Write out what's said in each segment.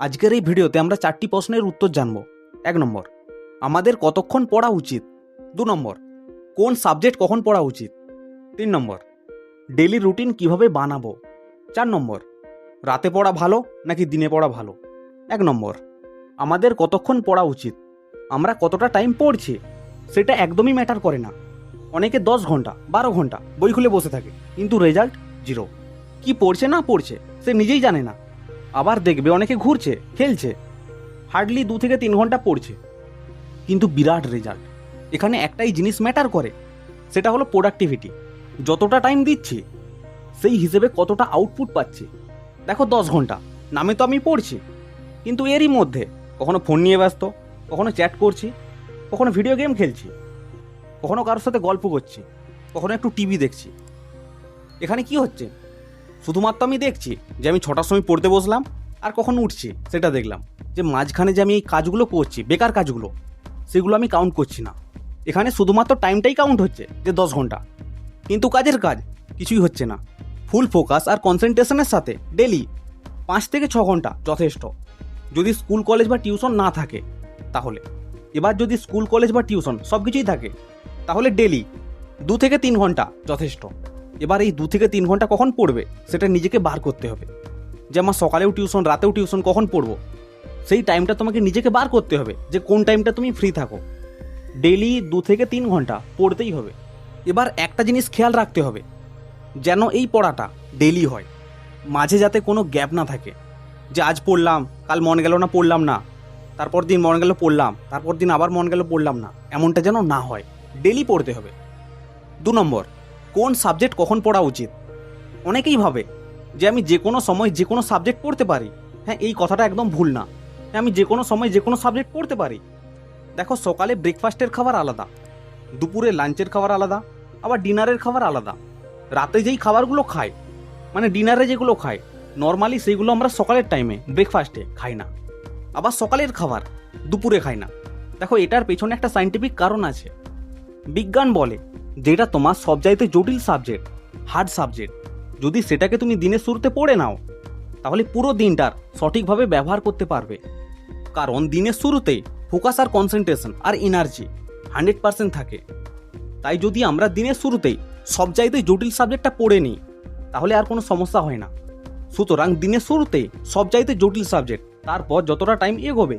আজকের এই ভিডিওতে আমরা চারটি প্রশ্নের উত্তর জানব। এক নম্বর, আমাদের কতক্ষণ পড়া উচিত? দু নম্বর, কোন সাবজেক্ট কখন পড়া উচিত? তিন নম্বর ডেলি রুটিন কীভাবে বানাবো? চার নম্বর, রাতে পড়া ভালো নাকি দিনে পড়া ভালো? এক নম্বর, আমাদের কতক্ষণ পড়া উচিত? আমরা কতটা টাইম পড়ছি? সেটা একদমই ম্যাটার করে না। অনেকে দশ ঘণ্টা, বারো ঘণ্টা বই খুলে বসে থাকে, কিন্তু রেজাল্ট জিরো। কি পড়ছে না পড়ছে, সে নিজেই জানে না। আবার দেখবে অনেকে ঘুরছে, খেলছে। হার্ডলি দু থেকে তিন ঘণ্টা পড়ছে। কিন্তু বিরাট রেজাল্ট এখানে একটাই জিনিস ম্যাটার করে, সেটা হলো প্রোডাক্টিভিটি যতটা টাইম দিচ্ছি, সেই হিসেবে কতটা আউটপুট পাচ্ছি। দেখো দশ ঘণ্টা, নামে তো আমি পড়ছি। কিন্তু এরই মধ্যে, কখনো ফোন নিয়ে ব্যস্ত, কখনো চ্যাট করছি, কখনো ভিডিও গেম খেলছি, কখনো কারোর সাথে গল্প করছি, কখনো একটু টিভি দেখছি। এখানে কি হচ্ছে? শুধুমাত্র আমি দেখছি যে আমি ছটার সময় পড়তে বসলাম আর কখন উঠছি, সেটা দেখলাম। যে মাঝখানে যে আমি এই কাজগুলো করছি, বেকার কাজগুলো, সেগুলো আমি কাউন্ট করছি না। এখানে শুধুমাত্র টাইমটাই কাউন্ট হচ্ছে, যে দশ ঘণ্টা। কিন্তু কাজের কাজ কিছুই হচ্ছে না। ফুল ফোকাস আর কনসেন্ট্রেশনের সাথে ডেলি পাঁচ থেকে ছ ঘণ্টা যথেষ্ট। যদি স্কুল কলেজ বা টিউশন না থাকে, তাহলে। এবার যদি স্কুল কলেজ বা টিউশন সব কিছুই থাকে, তাহলে ডেলি দু থেকে তিন ঘণ্টা যথেষ্ট। এবার এই দু থেকে তিন ঘণ্টা কখন পড়বে সেটা নিজেকে বার করতে হবে। যে আমার সকালেও টিউশন, রাতেও টিউশন কখন পড়ব? সেই টাইমটা তোমাকে নিজেকে বার করতে হবে যে কোন টাইমটা তুমি ফ্রি থাকো। ডেলি দু থেকে তিন ঘণ্টা পড়তেই হবে। এবার একটা জিনিস খেয়াল রাখতে হবে, যেন এই পড়াটা ডেলি হয়। মাঝে যাতে কোনো গ্যাপ না থাকে, যে আজ পড়লাম, কাল মন গেল না পড়লাম না, তারপর দিন মন গেল পড়লাম, তারপর দিন আবার মন গেল পড়লাম না, এমনটা যেন না হয়। ডেলি পড়তে হবে। দু নম্বর কোন সাবজেক্ট কখন পড়া উচিত? অনেকেই ভাবে যে আমি যে কোনো সময় যে কোনো সাবজেক্ট পড়তে পারি। হ্যাঁ এই কথাটা একদম ভুল না। হ্যাঁ আমি যে কোনো সময় যে কোনো সাবজেক্ট পড়তে পারি। দেখো, সকালে ব্রেকফাস্টের খাবার আলাদা, দুপুরে লাঞ্চের খাবার আলাদা, আবার ডিনারের খাবার আলাদা। রাতে যেই খাবারগুলো খাই মানে ডিনারে যেগুলো খাই নর্মালি সেইগুলো আমরা সকালের টাইমে ব্রেকফাস্টে খাই না। আবার সকালের খাবার দুপুরে খাই না। দেখো, এটার পেছনে একটা সাইন্টিফিক কারণ আছে। বিজ্ঞান বলে যেটা তোমার সব সবচাইতে জটিল সাবজেক্ট হার্ড সাবজেক্ট যদি সেটাকে তুমি দিনের শুরুতে পড়ে নাও, তাহলে পুরো দিনটার সঠিকভাবে ব্যবহার করতে পারবে। কারণ দিনের শুরুতেই ফোকাস আর কনসেন্ট্রেশন আর এনার্জি হান্ড্রেড পার্সেন্ট থাকে। তাই যদি আমরা দিনের শুরুতেই সব সবচাইতে জটিল সাবজেক্টটা পড়ে নিই, তাহলে আর কোনো সমস্যা হয় না। সুতরাং দিনের শুরুতেই সবচাইতে জটিল সাবজেক্ট তারপর যতটা টাইম এগোবে,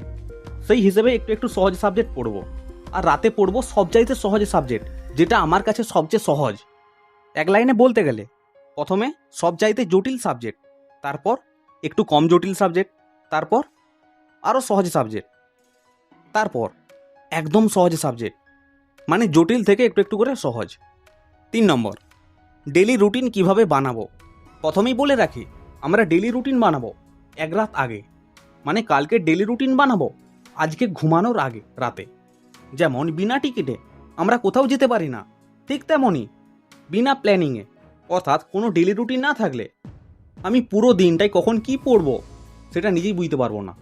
সেই হিসেবে একটু একটু সহজ সাবজেক্ট পড়ব। আর রাতে পড়ব সব সবচাইতে সহজ সাবজেক্ট যেটা আমার কাছে সবচেয়ে সহজ। এক লাইনে বলতে গেলে, প্রথমে সব চাইতে জটিল সাবজেক্ট, তারপর একটু কম জটিল সাবজেক্ট, তারপর আরও সহজ সাবজেক্ট, তারপর একদম সহজ সাবজেক্ট মানে জটিল থেকে একটু একটু করে সহজ। তিন নম্বর ডেলি রুটিন কীভাবে বানাবো? প্রথমেই বলে রাখি, আমরা ডেলি রুটিন বানাবো এক রাত আগে। মানে কালকে ডেলি রুটিন বানাবো, আজকে ঘুমানোর আগে, রাতে। যেমন বিনা টিকিটে আমরা কোথাও যেতে পারি না। ঠিক তেমনই বিনা প্ল্যানিংয়ে। অর্থাৎ কোনো ডেলি রুটিন না থাকলে আমি পুরো দিনটাই কখন কি পড়ব সেটা নিজেই বুঝতে পারব না।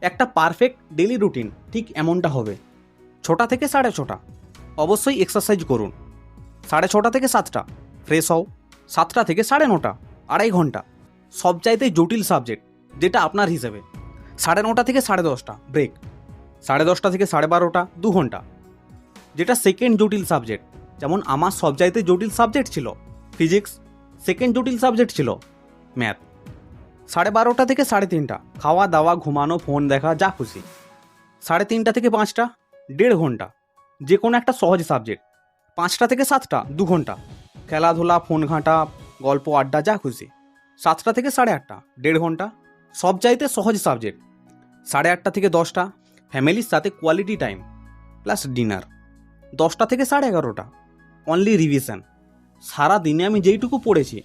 একটা পারফেক্ট ডেলি রুটিন ঠিক এমনটা হবে। ছটা থেকে সাড়ে ছটা। অবশ্যই এক্সারসাইজ করুন। সাড়ে ছটা থেকে সাতটা। ফ্রেশ হও। সাতটা থেকে সাড়ে নটা। আড়াই ঘণ্টা। সবচাইতে জটিল সাবজেক্ট যেটা আপনার হিসেবে। সাড়ে নটা থেকে সাড়ে দশটা। ব্রেক সাড়ে দশটা থেকে সাড়ে বারোটা। দু ঘণ্টা। যেটা সেকেন্ড জটিল সাবজেক্ট যেমন আমার সবচাইতে জটিল সাবজেক্ট ছিল। ফিজিক্স সেকেন্ড জটিল সাবজেক্ট ছিল। ম্যাথ সাড়ে বারোটা থেকে সাড়ে তিনটা। খাওয়া, দাওয়া, ঘুমানো ফোন দেখা, যা খুশি। সাড়ে তিনটা থেকে পাঁচটা, দেড় ঘণ্টা। যে কোনো একটা সহজ সাবজেক্ট পাঁচটা থেকে সাতটা, দু ঘণ্টা। খেলাধুলা ফোন ঘাঁটা, গল্প, আড্ডা, যা খুশি। সাতটা থেকে সাড়ে আটটা, দেড় ঘণ্টা। সব চাইতে সহজ সাবজেক্ট সাড়ে আটটা থেকে দশটা। ফ্যামিলির সাথে কোয়ালিটি টাইম প্লাস ডিনার দশটা থেকে সাড়ে এগারোটা। অনলি রিভিশন সারা দিনে আমি যেইটুকু পড়েছি,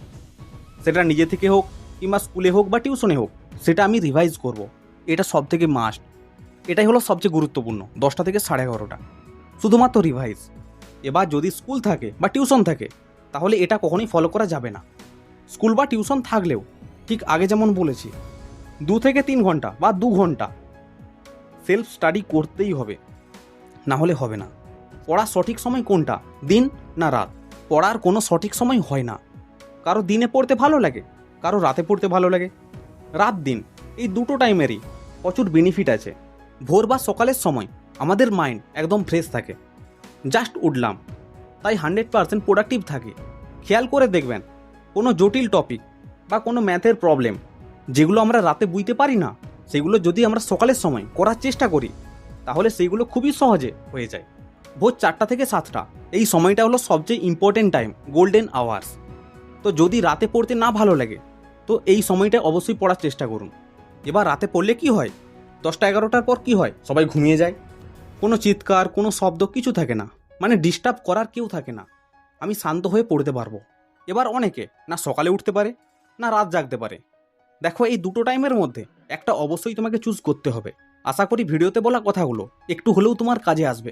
সেটা নিজে থেকে হোক কিংবা স্কুলে হোক বা টিউশনে হোক, সেটা আমি রিভাইজ করব। এটা সব থেকে মাস্ট এটাই হলো সবচেয়ে গুরুত্বপূর্ণ, দশটা থেকে সাড়ে এগারোটা। শুধুমাত্র রিভাইজ এবার যদি স্কুল থাকে বা টিউশন থাকে, তাহলে এটা কখনোই ফলো করা যাবে না। স্কুল বা টিউশন থাকলেও, ঠিক আগে যেমন বলেছি, দু থেকে তিন ঘণ্টা বা দু ঘণ্টা সেলফ স্টাডি করতেই হবে। না হলে হবে না। পড়ার সঠিক সময় কোনটা? দিন না রাত? পড়ার কোনো সঠিক সময় হয় না। কারও দিনে পড়তে ভালো লাগে, কারও রাতে পড়তে ভালো লাগে। রাত দিন, এই দুটো টাইমেরই প্রচুর বেনিফিট আছে। ভোর বা সকালের সময় আমাদের মাইন্ড একদম ফ্রেশ থাকে। জাস্ট উঠলাম, তাই হান্ড্রেড পারসেন্ট প্রোডাক্টিভ থাকে। খেয়াল করে দেখবেন, কোনো জটিল টপিক বা কোনো ম্যাথের প্রবলেম যেগুলো আমরা রাতে বুঝতে পারি না, সেগুলো যদি আমরা সকালের সময় করার চেষ্টা করি, তাহলে সেইগুলো খুবই সহজে হয়ে যায়। ভোর চারটা থেকে সাতটা। এই সময়টা হলো সবচেয়ে ইম্পর্টেন্ট টাইম গোল্ডেন আওয়ার্স তো যদি রাতে পড়তে না ভালো লাগে, তো এই সময়টা অবশ্যই পড়ার চেষ্টা করুন। এবার রাতে পড়লে কি হয়? দশটা এগারোটার পর কি হয়? সবাই ঘুমিয়ে যায়। কোনো চিৎকার, কোনো শব্দ, কিছু থাকে না। মানে ডিস্টার্ব করার কেউ থাকে না। আমি শান্ত হয়ে পড়তে পারব। এবার অনেকে না সকালে উঠতে পারে, না রাত জাগতে পারে। দেখো এই দুটো টাইমের মধ্যে একটা অবশ্যই তোমাকে চুজ করতে হবে। আশা করি ভিডিওতে বলা কথাগুলো একটু হলেও তোমার কাজে আসবে।